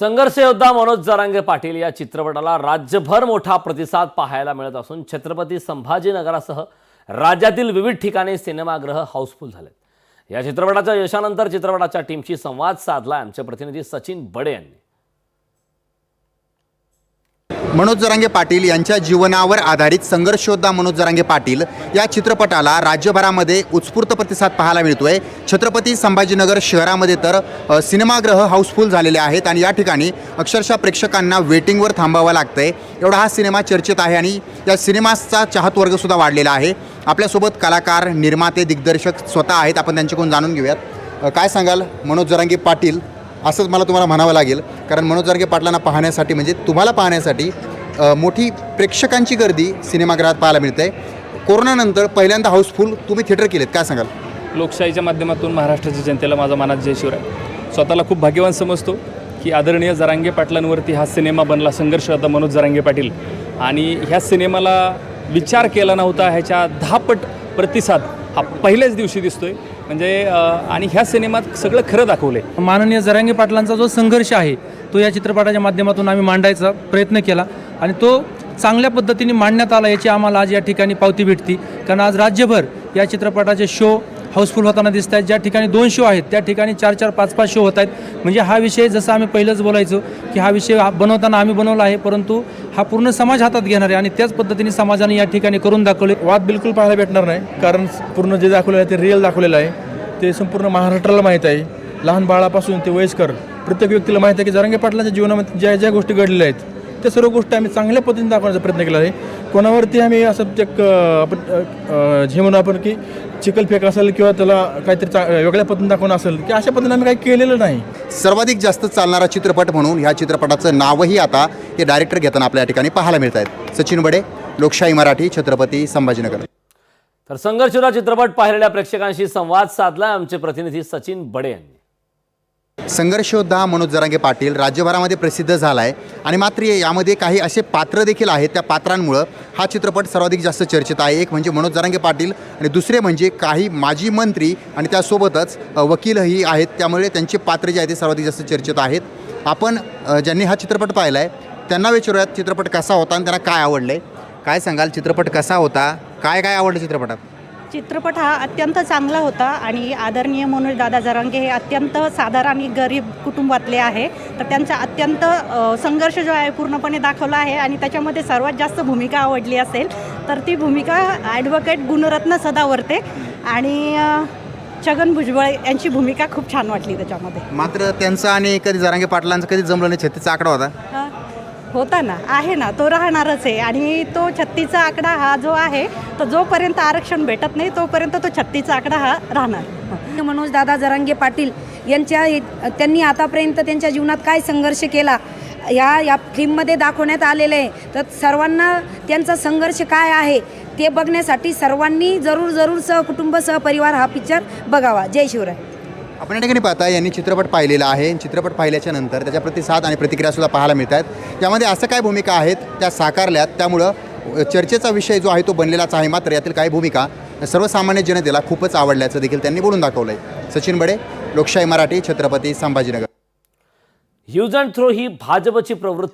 संघर्ष योद्धा मनोज जरांगे पाटील या चित्रपटाला राज्यभर मोठा प्रतिसाद पाहायला मिळत असून छत्रपती संभाजीनगरासह राज्यातील विविध ठिकाणी सिनेमागृह हाऊसफुल झालेत. या चित्रपटाच्या यशानंतर चित्रपटाच्या टीमशी संवाद साधला आमचे प्रतिनिधी सचिन बडे यांनी. मनोज जरांगे पाटील यांच्या जीवनावर आधारित संघर्षोद्धा मनोज जरांगे पाटील या चित्रपटाला राज्यभरामध्ये उत्स्फूर्त प्रतिसाद पाहायला मिळतो आहे छत्रपती संभाजीनगर शहरामध्ये तर सिनेमागृह हाऊसफुल झालेले आहेत आणि या ठिकाणी अक्षरशः प्रेक्षकांना वेटिंगवर थांबावं लागतंय. एवढा हा सिनेमा चर्चेत आहे आणि या सिनेमाचा चाहत वर्गसुद्धा वाढलेला आहे. आपल्यासोबत कलाकार निर्माते दिग्दर्शक स्वतः आहेत. आपण त्यांच्याकडून जाणून घेऊयात. काय सांगाल मनोज जरांगे पाटील? असंच मला तुम्हाला म्हणावं लागेल. कारण मनोज जारगे पाटलांना पाहण्यासाठी म्हणजे तुम्हाला पाहण्यासाठी मोठी प्रेक्षकांची गर्दी सिनेमागृहात पाहायला मिळते. कोरोनानंतर पहिल्यांदा हाऊसफुल तुम्ही थिएटर केलेत काय सांगाल? लोकशाहीच्या माध्यमातून महाराष्ट्राच्या जनतेला माझा मनात जय शिवराय. स्वतःला खूप भाग्यवान समजतो की आदरणीय जरांगे पाटलांवरती हा सिनेमा बनला संघर्ष होता मनोज जरांगे पाटील. आणि ह्या सिनेमाला विचार केला नव्हता ह्याच्या दहापट प्रतिसाद हा पहिल्याच दिवशी दिसतोय. म्हणजे आणि ह्या सिनेमात सगळं खरं दाखवलं आहे माननीय जरांगे पाटलांचा जो संघर्ष आहे तो या चित्रपटाच्या माध्यमातून आम्ही मांडायचा प्रयत्न केला आणि तो चांगल्या पद्धतीने मांडण्यात आला याची आम्हाला आज या ठिकाणी पावती भेटती. कारण आज राज्यभर या चित्रपटाचे शो हाऊसफुल होताना दिसत आहेत. ज्या ठिकाणी दोन शो आहेत त्या ठिकाणी चार चार पाच पाच शो होत आहेत. म्हणजे हा विषय जसं आम्ही पहिलंच बोलायचो की हा विषय हा बनवताना आम्ही बनवला आहे परंतु हा पूर्ण समाज हातात घेणार आहे आणि त्याच पद्धतीने समाजाने या ठिकाणी करून दाखवले. वाद बिलकुल पाहायला भेटणार नाही कारण पूर्ण जे दाखवलेलं आहे ते रिअल दाखवलेलं आहे. ते संपूर्ण महाराष्ट्राला माहीत आहे. लहान बाळापासून ते वयस्कर प्रत्येक व्यक्तीला माहीत आहे की जरांगे पाटलांच्या जीवनामध्ये ज्या ज्या गोष्टी घडलेल्या आहेत त्या सर्व गोष्टी आम्ही चांगल्या पद्धतीने दाखवण्याचा प्रयत्न केला आहे. कोणावरती आम्ही असं ते आपण जे म्हणू आपण की चिखलफेक असेल किंवा त्याला काहीतरी चा वेगळ्या पद्धतीने दाखवणं असेल की अशा पद्धतीने आम्ही काही केलेलं नाही. सर्वाधिक जास्त चालणारा चित्रपट म्हणून ह्या चित्रपटाचं नावही आता हे डायरेक्टर घेताना आपल्या ठिकाणी पाहायला मिळत आहेत सचिन बडे लोकशाही मराठी छत्रपती संभाजीनगर. तर संघर्षयोद्धा चित्रपट पाहिलेल्या प्रेक्षकांशी संवाद साधला आमचे प्रतिनिधी सचिन बडे यांनी. संघर्षयोद्धा मनोज जरांगे पाटील राज्यभरामध्ये प्रसिद्ध झाला आहे आणि मात्र यामध्ये काही असे पात्र देखील आहेत. त्या पात्रांमुळं हा चित्रपट सर्वाधिक जास्त चर्चेत आहे. एक म्हणजे मनोज जरांगे पाटील आणि दुसरे म्हणजे काही माजी मंत्री आणि त्यासोबतच वकीलही आहेत. त्यामुळे त्यांचे पात्र जे आहेत ते सर्वाधिक जास्त चर्चेत आहेत. आपण ज्यांनी हा चित्रपट पाहिला आहे त्यांना विचारूयात चित्रपट कसा होता आणि त्यांना काय आवडलं आहे काय सांगाल? चित्रपट कसा होता? काय काय आवडलं चित्रपटात? चित्रपट हा अत्यंत चांगला होता आणि आदरणीय मनोज दादा जरांगे हे अत्यंत साधारण आणि गरीब कुटुंबातले आहे. तर त्यांचा अत्यंत संघर्ष जो आहे पूर्णपणे दाखवला आहे आणि त्याच्यामध्ये सर्वात जास्त भूमिका आवडली असेल तर ती भूमिका ॲडव्होकेट गुणरत्न सदावर्ते आणि छगन भुजबळ यांची भूमिका खूप छान वाटली त्याच्यामध्ये. मात्र त्यांचं आणि कधी जरांगे पाटलांचं कधी जमलं नाही छत्तीचा आकडा होता. होता ना आहे ना तो राहणारच आहे. आणि तो छत्तीचा आकडा हा जो आहे तो जोपर्यंत आरक्षण भेटत नाही तोपर्यंत तो छत्तीचा आकडा हा राहणार. मनोज दादा जरांगे पाटील यांच्या त्यांनी आतापर्यंत त्यांच्या जीवनात काय संघर्ष केला? या या फिल्ममध्ये दाखवण्यात आलेलं आहे. तर सर्वांना त्यांचा संघर्ष काय आहे ते बघण्यासाठी सर्वांनी जरूर जरूर सहकुटुंब सहपरिवार हा पिक्चर बघावा. जय शिवराय. आपण या ठिकाणी पाहता यांनी चित्रपट पाहिलेला आहे. चित्रपट पाहिल्याच्या नंतर त्याच्या प्रतिसाद आणि प्रतिक्रियासुद्धा पाहायला मिळत आहेत त्यामध्ये असं काय भूमिका आहेत त्या साकारल्यात. त्यामुळं चर्चेचा विषय जो आहे तो बनलेलाच आहे. मात्र यातील काही भूमिका सर्वसामान्य जनतेला खूपच आवडल्याचं देखील त्यांनी बोलून दाखवलं आहे सचिन बडे लोकशाही Marathi Chhatrapati Sambhajinagar. Use and throw ही भाजपची प्रवृत्ती